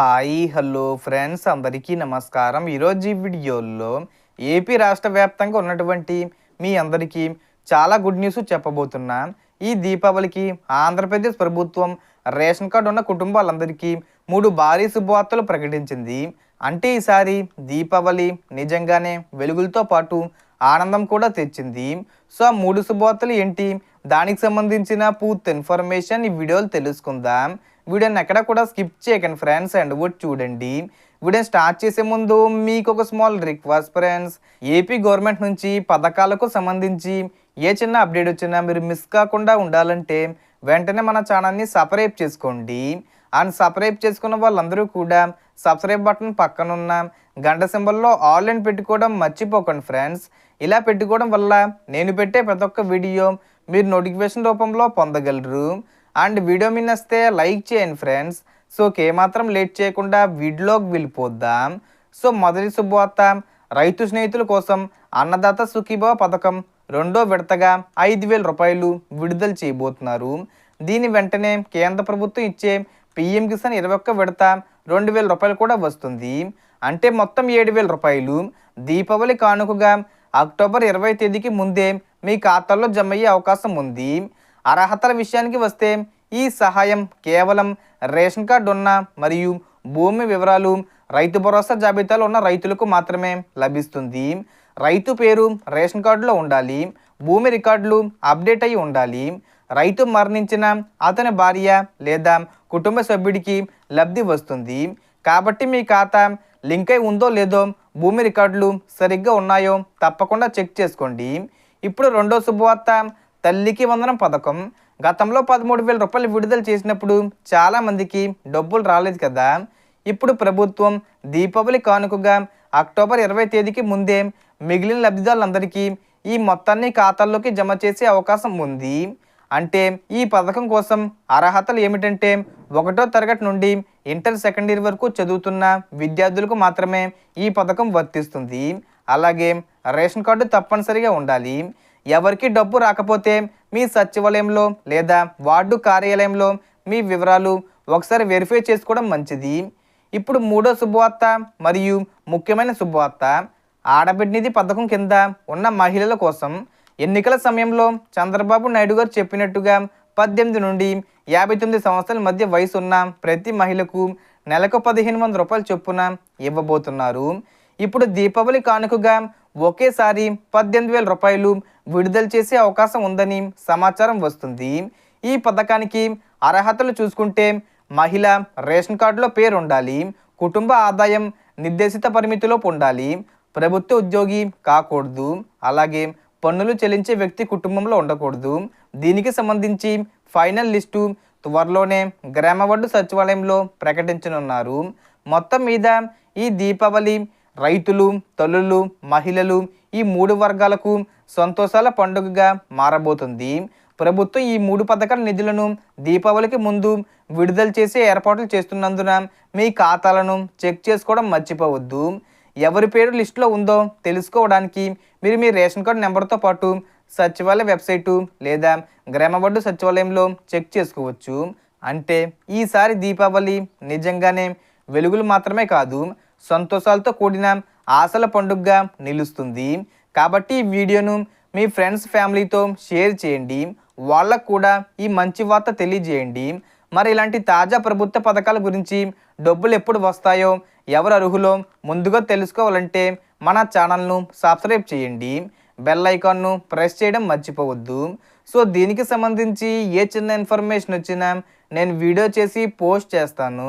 Hi hello friends. అందరికీ నమస్కారం. ఈరోజు ఈ వీడియోలో ఏపీ రాష్ట్ర వ్యాప్తంగా ఉన్నటువంటి మీ అందరికీ చాలా గుడ్ న్యూస్ చెప్పబోతున్నా. ఈ దీపావళికి ఆంధ్రప్రదేశ్ ప్రభుత్వం రేషన్ కార్డు ఉన్న కుటుంబాలందరికీ మూడు భారీ శుభవార్తలు ప్రకటించింది. అంటే ఈసారి దీపావళి నిజంగానే వెలుగులతో పాటు ఆనందం కూడా తెచ్చింది. సో ఆ మూడు శుభవార్తలు ఏంటి? దానికి సంబంధించిన పూర్తి ఇన్ఫర్మేషన్ ఈ వీడియోలు తెలుసుకుందాం. వీడియోని ఎక్కడ కూడా స్కిప్ చేయకండి ఫ్రెండ్స్ అండ్ వుడ్ చూడండి. వీడియో స్టార్ట్ చేసే ముందు మీకు ఒక small request friends AP government నుంచి పథకాలకు సంబంధించి ఏ చిన్న అప్డేట్ వచ్చినా మీరు మిస్ కాకుండా ఉండాలంటే వెంటనే మన ఛానల్ని సబ్స్క్రైబ్ చేసుకోండి. అండ్ సబ్స్క్రైబ్ చేసుకున్న వాళ్ళందరూ కూడా సబ్స్క్రైబ్ బటన్ పక్కనున్న గంట సింబల్లో ఆన్లైన్ పెట్టుకోవడం మర్చిపోకండి ఫ్రెండ్స్ ఇలా పెట్టుకోవడం వల్ల నేను పెట్టే ప్రతి ఒక్క వీడియో మీరు నోటిఫికేషన్ రూపంలో పొందగలరు. అండ్ వీడియో మీద వస్తే లైక్ చేయండి ఫ్రెండ్స్. సో ఏమాత్రం లేట్ చేయకుండా వీడియోకి వెళ్ళిపోద్దాం. సో మొదటి శుభవార్త. రైతు స్నేహితుల కోసం అన్నదాత సుఖీభావ పథకం రెండో విడతగా ఐదు వేల రూపాయలు విడుదల చేయబోతున్నారు. దీని వెంటనే కేంద్ర ప్రభుత్వం ఇచ్చే పిఎం కిసాన్ ఇరవై ఒక్క విడత రెండు వేల రూపాయలు కూడా వస్తుంది. అంటే మొత్తం ఏడు వేల రూపాయలు. దీపావళి కానుకగా అక్టోబర్ ఇరవై తేదీకి ముందే మీ ఖాతాలో జమ అయ్యే అవకాశం ఉంది. అర్హతల విషయానికి వస్తే ఈ సహాయం కేవలం రేషన్ కార్డు ఉన్న మరియు భూమి వివరాలు రైతు భరోసా జాబితాలో ఉన్న రైతులకు మాత్రమే లభిస్తుంది. రైతు పేరు రేషన్ కార్డులో ఉండాలి భూమి రికార్డులు అప్డేట్ అయి ఉండాలి రైతు మరణించిన అతని భార్య లేదా కుటుంబ సభ్యుడికి లబ్ధి వస్తుంది. కాబట్టి మీ ఖాతా లింక్ అయి ఉందో లేదో భూమి రికార్డులు సరిగ్గా ఉన్నాయో తప్పకుండా చెక్ చేసుకోండి. ఇప్పుడు రెండో శుభవార్త తల్లికి వందనం పథకం. గతంలో పదమూడు వేల రూపాయలు విడుదల చేసినప్పుడు చాలామందికి డబ్బులు రాలేదు కదా. ఇప్పుడు ప్రభుత్వం దీపావళి కానుకగా అక్టోబర్ ఇరవై తేదీకి ముందే మిగిలిన లబ్ధిదారులందరికీ ఈ మొత్తాన్ని ఖాతాల్లోకి జమ చేసే అవకాశం ఉంది. అంటే ఈ పథకం కోసం అర్హతలు ఏమిటంటే ఒకటో తరగతి నుండి ఇంటర్ సెకండ్ ఇయర్ వరకు చదువుతున్న విద్యార్థులకు మాత్రమే ఈ పథకం వర్తిస్తుంది. అలాగే రేషన్ కార్డు తప్పనిసరిగా ఉండాలి. ఎవరికి డబ్బు రాకపోతే మీ సచివాలయంలో లేదా వార్డు కార్యాలయంలో మీ వివరాలు ఒకసారి వెరిఫై చేసుకోవడం మంచిది. ఇప్పుడు మూడో శుభవార్త మరియు ముఖ్యమైన శుభవార్త. ఆడబిడ్నిధి పథకం కింద ఉన్న మహిళల కోసం ఎన్నికల సమయంలో చంద్రబాబు నాయుడు గారు చెప్పినట్టుగా పద్దెనిమిది నుండి యాభై తొమ్మిది సంవత్సరాల మధ్య వయసు ఉన్న ప్రతి మహిళకు నెలకు పదిహేను వందల రూపాయల చొప్పున ఇవ్వబోతున్నారు. ఇప్పుడు దీపావళి కానుకగా ఒకేసారి పద్దెనిమిది వేల రూపాయలు విడుదల చేసే అవకాశం ఉందని సమాచారం వస్తుంది. ఈ పథకానికి అర్హతలు చూసుకుంటే మహిళ రేషన్ కార్డులో పేరు ఉండాలి కుటుంబ ఆదాయం నిర్దేశిత పరిమితిలో ఉండాలి ప్రభుత్వ ఉద్యోగి కాకూడదు అలాగే పన్నులు చెల్లించే వ్యక్తి కుటుంబంలో ఉండకూడదు. దీనికి సంబంధించి ఫైనల్ లిస్టు త్వరలోనే గ్రామవడ్డు సచివాలయంలో ప్రకటించనున్నారు. మొత్తం మీద ఈ దీపావళి రైతులు తల్లులు మహిళలు ఈ మూడు వర్గాలకు సంతోషాల పండుగగా మారబోతుంది. ప్రభుత్వం ఈ మూడు పథకాల నిధులను దీపావళికి ముందు విడుదల చేసే ఏర్పాట్లు చేస్తున్నందున మీ ఖాతాలను చెక్ చేసుకోవడం మర్చిపోవద్దు. ఎవరి పేరు లిస్టులో ఉందో తెలుసుకోవడానికి మీరు మీ రేషన్ కార్డు నెంబర్తో పాటు సచివాలయ వెబ్సైటు లేదా గ్రామవార్డు సచివాలయంలో చెక్ చేసుకోవచ్చు. అంటే ఈసారి దీపావళి నిజంగానే వెలుగులు మాత్రమే కాదు సంతోషాలతో కూడిన ఆశల పండుగగా నిలుస్తుంది. కాబట్టి ఈ వీడియోను మీ ఫ్రెండ్స్ ఫ్యామిలీతో షేర్ చేయండి. వాళ్ళకు కూడా ఈ మంచి వార్త తెలియజేయండి. మరి ఇలాంటి తాజా ప్రభుత్వ పథకాల గురించి డబ్బులు ఎప్పుడు వస్తాయో ఎవరు అర్హులో ముందుగా తెలుసుకోవాలంటే మన ఛానల్ను సబ్స్క్రైబ్ చేయండి. బెల్ ఐకాన్ను ప్రెస్ చేయడం మర్చిపోవద్దు. సో దీనికి సంబంధించి ఏ చిన్న ఇన్ఫర్మేషన్ వచ్చినా నేను వీడియో చేసి పోస్ట్ చేస్తాను.